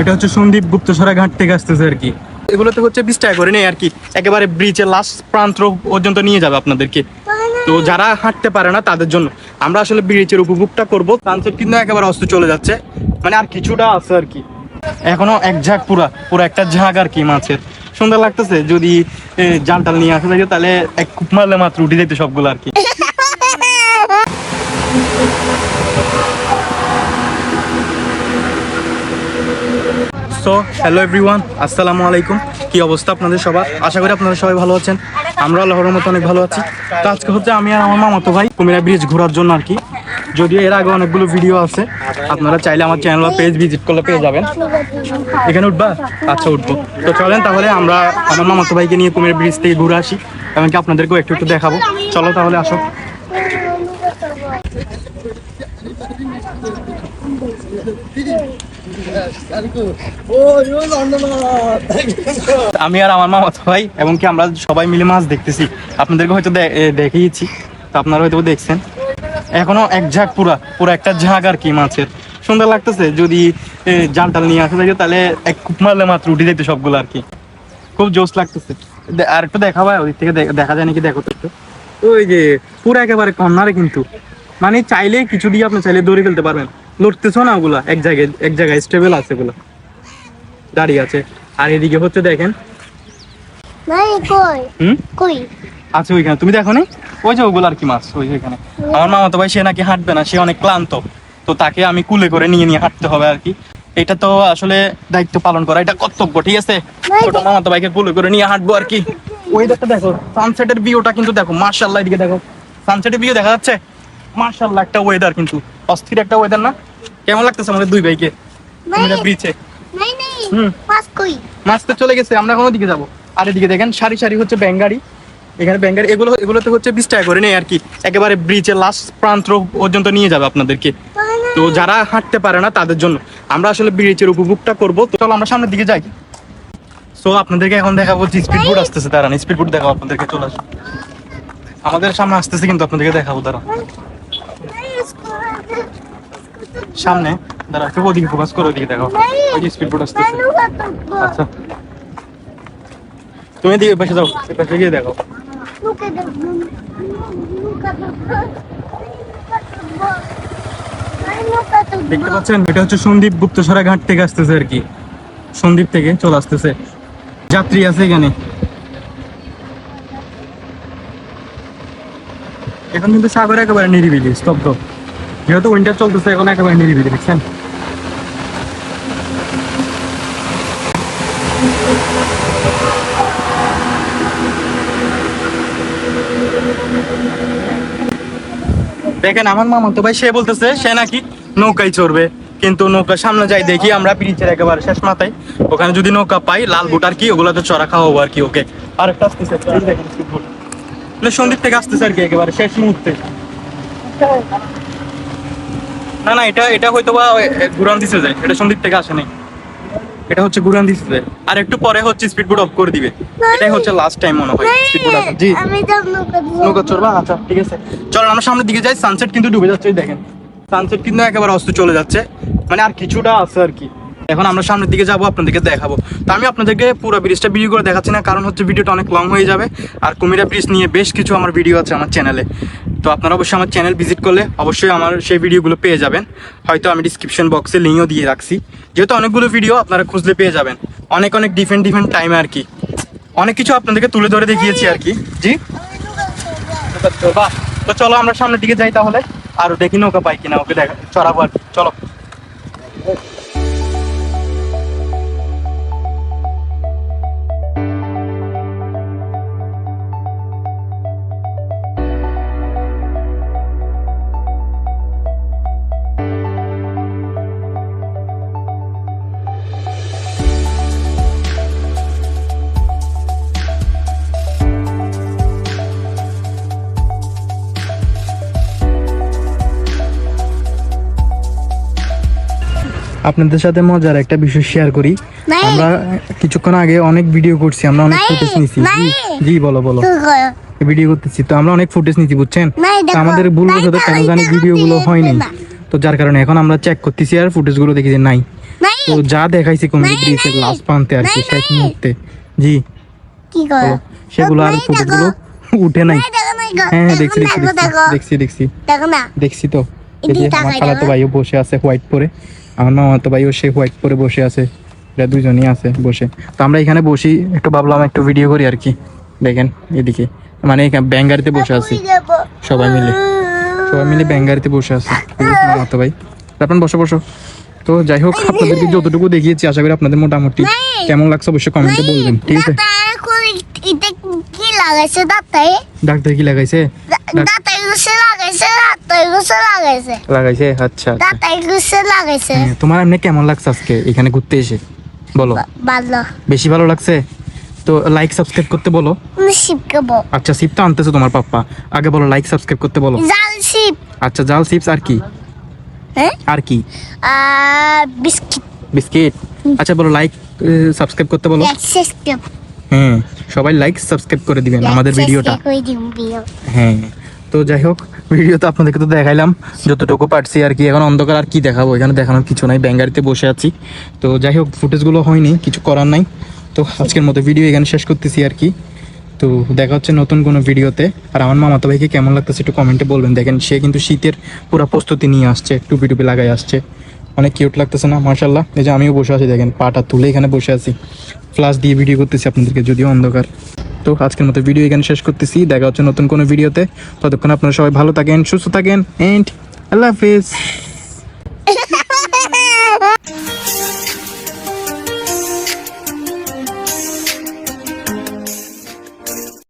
এটা হচ্ছে সন্দীপ গুপ্তসরা ঘাট থেকে আসতেছে আর কি। এগুলোতে হচ্ছে বিশ টাকা করে নেই আর কি। একেবারে ব্রিজের লাস্ট প্রান্ত পর্যন্ত নিয়ে যাবে আপনাদেরকে। তো যারা হাঁটতে পারে না তাদের জন্য আমরা আসলে ব্রিজের উপভোগটা করব। সানসেট কিন্তু একেবারে অস্ত চলে যাচ্ছে। মানে আর কিছুটা আছে আর কি। এখনও এক ঝাঁক পুরা পুরো একটা ঝাঁক আর কি মাছের। সুন্দর লাগতেছে যদি জাল টাল নিয়ে আসা যায় তাহলে এক কুপ মারলে মাত্র উঠে যেতে সবগুলো আর কি। সো হ্যালো এভরিওয়ান আসসালামু আলাইকুম। কি অবস্থা আপনাদের সবার? আশা করি আপনারা সবাই ভালো আছেন। আমরা আল্লাহর মতো অনেক ভালো আছি। তো আজকে হচ্ছে আমি আর আমার মামাতো ভাই কুমিরা ব্রিজ ঘোরার জন্য আর কি। যদিও এর আগে অনেকগুলো ভিডিও আছে। আপনারা চাইলে আমার চ্যানেল বা পেজ ভিজিট করলে পেয়ে যাবেন। এখানে উঠবা? আচ্ছা উঠবো। তো চলেন তাহলে আমরা আমার মামাতো ভাইকে নিয়ে কুমিরা ব্রিজ থেকে ঘুরে আসি। এমনকি আপনাদেরকেও একটু একটু দেখাবো। চলো তাহলে আসো। আমি আর আমার মামাতো ভাই, এবং কি আমরা সবাই মিলে মাছ দেখতেছি। আপনাদেরকে হয়তো দেখিয়েছি, তো আপনারা হয়তো দেখছেন। এখনও এক ঝাঁক পুরা, পুরো একটা ঝাঁক আর কি মাছের। সুন্দর লাগতেছে, যদি জাল টাল নিয়ে আসা যায়, তাহলে এক কুপ মারলে মাত্র উঠে যেতে সবগুলো আর কি। খুব জোশ লাগতেছে। আর একটু দেখা ভাই ওদিক থেকে দেখা যায় নাকি, দেখো তো একটু। ওই যে, পুরো একেবারে কর্নারে কিন্তু। মানে চাইলে কিছু দিয়ে আপনি চাইলে দৌড়ে ফেলতে পারবেন। লড়তেছো না ওগুলা? এক জায়গায় এক জায়গায় স্টেবল আছে ওগুলা। দাঁড়িয়ে আছে। আর এদিকে হচ্ছে দেখেন আছে ওইখানে। তুমি দেখো নি? ওই যে ওগুলো আর কি মাছ? ওই যেখানে আমার মামাতো ভাই সে নাকি হাঁটবে না সে অনেক ক্লান্ত। তো তাকে আমি কুলে করে নিয়ে নিয়ে হাঁটতে হবে আর কি। এটা তো আসলে দায়িত্ব পালন করা এটা কর্তব্য ঠিক আছে? ছোট মামাতো ভাইকে কুলে করে নিয়ে হাঁটবো আর কি। ওয়েদারটা দেখো সানসেটের ভিউটা কিন্তু দেখো মার্শাল্লাহ এদিকে দেখো। সানসেটের ভিউ দেখা যাচ্ছে? মার্শাল্লাহ একটা ওয়েদার কিন্তু। অস্থির একটা ওয়েদার না? কেমন লাগতেছে আমাদের দুই ভাইকে? মাছ তো চলে গেছে আমরা কোনো দিকে যাব? আর এদিকে দেখেন সারি সারি হচ্ছে ব্যাঙ্গাড়ি এখানে এগুলো এগুলোতে হচ্ছে বিশ টাকা করে নেই আর কি। একেবারে ব্রিজের লাস্ট প্রান্ত পর্যন্ত নিয়ে যাবে আপনাদেরকে। তো যারা হাঁটতে পারে না তাদের জন্য। আমরা আসলে ব্রিজের উপভোগটা করব। তো চলো আমরা সামনের দিকে যাই। সো আপনাদেরকে এখন দেখাবো যে স্পিড বোট আসতেছে তারা স্পিড বোট দেখাবো আপনাদেরকে চলে আসো আমাদের সামনে আসতেছে কিন্তু আপনাদেরকে দেখাবো তারা সামনে। দাঁড়া, একটু ওদিকে ফোকাস করে, ওদিকে দেখাও ওই যে স্পিড বোট আসতেছে। আচ্ছা। তুমি এদিকে পাশে যাও পাশে গিয়ে দেখো। দেখতে পাচ্ছেন? এটা হচ্ছে সন্দীপ গুপ্তসরা ঘাট থেকে আসতেছে আর কি। সন্দীপ থেকে চলে আসতেছে। যাত্রী আছে এখানে। এখন কিন্তু সাগর একেবারে নিরিবিলি, স্তব্ধ। যেহেতু উইন্টার চলতেছে, এখন একেবারে নিরিবিলি দেখছেন? দেখেন, আমার মামা তো ভাই, সে বলতেছে, সে নাকি নৌকায় চড়বে, কিন্তু নৌকা সামনে যাই দেখি, আমরা ব্রিজের একেবারে শেষ মাথায়। ওখানে যদি নৌকা পাই, লাল বুট আর কি ওগুলো তো চড়া খাওয়াবো আর কি ওকে। আর একটা আসতেছে। মানে সন্দ্বীপ থেকে আসতেছে আর কি, একেবারে শেষ মুহূর্তে। না না এটা এটা হয়তো বা গুরান দিছে যায় এটা সন্দীপ থেকে আসে নাই। এটা হচ্ছে গুরান যায় আর একটু পরে হচ্ছে স্পিড স্পিডবোট অফ করে দিবে। এটাই হচ্ছে লাস্ট টাইম মনে হয় স্পিডবোট অফ জি আমি যাব নৌকা নৌকা চড়বা? আচ্ছা ঠিক আছে। চলো আমরা সামনের দিকে যাই। সানসেট কিন্তু ডুবে যাচ্ছে দেখেন। সানসেট কিন্তু একেবারে অস্ত চলে যাচ্ছে। মানে আর কিছুটা আছে আর কি। এখন আমরা সামনের দিকে যাব, আপনাদেরকে দেখাবো। তো আমি আপনাদেরকে পুরো ব্রিজটা ভিডিও করে দেখাচ্ছি না, কারণ হচ্ছে ভিডিওটা অনেক লং হয়ে যাবে। আর কুমিরা ব্রিজ নিয়ে বেশ কিছু আমার ভিডিও আছে আমার চ্যানেলে তো আপনারা অবশ্যই আমার চ্যানেল ভিজিট করলে অবশ্যই আমার সেই ভিডিওগুলো পেয়ে যাবেন। হয়তো আমি ডিসক্রিপশন বক্সে লিঙ্কও দিয়ে রাখছি। যেহেতু অনেকগুলো ভিডিও আপনারা খুঁজলে পেয়ে যাবেন। অনেক অনেক ডিফারেন্ট ডিফারেন্ট টাইমে আর কি। অনেক কিছু আপনাদেরকে তুলে ধরে দেখিয়েছি আর কি। জি? বাহ তো চলো আমরা সামনের দিকে যাই তাহলে। আর দেখি নৌকা পাই কিনা, ওকে দেখা চড়াবো আর। চলো। আপনাদের সাথে মজার একটা বিষয় শেয়ার করি। আমরা কিছুক্ষণ আগে অনেক ভিডিও করছি আমরা অনেক ফুটেজ নিছি। জি, বলো বলো। ভিডিও করতেছি। তো আমরা অনেক ফুটেজ নিছি বুঝছেন? তো আমাদের ভুল নাই, বশত কেন জানি দেখো, ভিডিও গুলো হয়নি। তো যার কারণে এখন আমরা চেক করতেছি আর ফুটেজগুলো দেখি যে নাই। তো যা দেখাইছি কমেডি নাই, ব্রিজের লাস্ট প্রান্তে আর কি শেষ মুহূর্তে। জি। কি করো সেগুলো আর ফুটেজগুলো উঠে নাই। হ্যাঁ হ্যাঁ, দেখো, দেখছি দেখছি দেখো, দেখো। দেখছি দেখছি। দেখো দেখছি তো। এই যে আমার খালাতো ভাইও বসে আছে হোয়াইট পরে। আমার মামাতো ভাইও সে হোয়াইট পরে বসে আছে। এরা দুজনই আছে বসে। তো আমরা এখানে বসি একটু ভাবলাম একটু ভিডিও করি আর কি। দেখেন এদিকে। মানে এখানে ব্যাঙ্গারিতে বসে আছি। সবাই মিলে। সবাই মিলে ব্যাঙ্গারিতে বসে আছে। মামাতো ভাই। আপনার বসো বসো। তো যাই হোক আপনাদেরকে যতটুকু দেখিয়েছি আশা করি আপনাদের মোটামুটি কেমন লাগছে অবশ্যই কমেন্টে বলবেন ঠিক আছে? এটা কি লাগাইছে ডাক্তার কি লাগাইছে? ডাক- দাঁতায় গুছে লাগাইছে দাঁতায় গুছে লাগাইছে। লাগাইছে? আচ্ছা আচ্ছা। গুছে লাগাইছে। হ্যাঁ, তোমার এমনি কেমন লাগছে আজকে? এখানে ঘুরতে এসে? বলো। ভালো। বেশি ভালো লাগছে? তো লাইক সাবস্ক্রাইব করতে বলো। শিপকে বল আচ্ছা সিপ তো আনতেছে তোমার পাপ্পা। আগে বলো লাইক সাবস্ক্রাইব করতে বলো। জাল শিপ আচ্ছা জাল চিপস আর কি? হ্যাঁ? আর কি? বিস্কিট। বিস্কিট? আচ্ছা বলো লাইক সাবস্ক্রাইব করতে বলো। সাবস্ক্রাইব হ্যাঁ সবাই লাইক সাবস্ক্রাইব করে দিবেন আমাদের ভিডিওটা হ্যাঁ। তো যাই হোক ভিডিও তো আপনাদেরকে তো দেখাইলাম, যতটুকু পারছি আর কি। এখন অন্ধকার আর কি দেখাবো? এখানে দেখানোর কিছু নাই ব্যাঙ্গারিতে বসে আছি। তো যাই হোক, ফুটেজগুলো হয়নি, কিছু করার নাই। তো আজকের মতো ভিডিও এখানে শেষ করতেছি আর কি। তো দেখা হচ্ছে নতুন কোনো ভিডিওতে। আর আমার মামাতো ভাইকে কেমন লাগতেছে একটু কমেন্টে বলবেন। দেখেন, সে কিন্তু শীতের পুরো প্রস্তুতি নিয়ে আসছে টুপি টুপি লাগাই আসছে। অনেক কিউট লাগতেছে না? মার্শাল্লাহ এই যে আমিও বসে আছি, দেখেন, পাটা তুলে এখানে বসে আছি। ফ্লাশ দিয়ে ভিডিও করতেছি আপনাদেরকে, যদিও অন্ধকার। তো আজকের মতো ভিডিও এখানে শেষ করতেছি। দেখা হচ্ছে নতুন কোনো ভিডিওতে ততক্ষণ আপনারা সবাই ভালো থাকেন, সুস্থ থাকেন এন্ড আল্লাহ হাফিজ।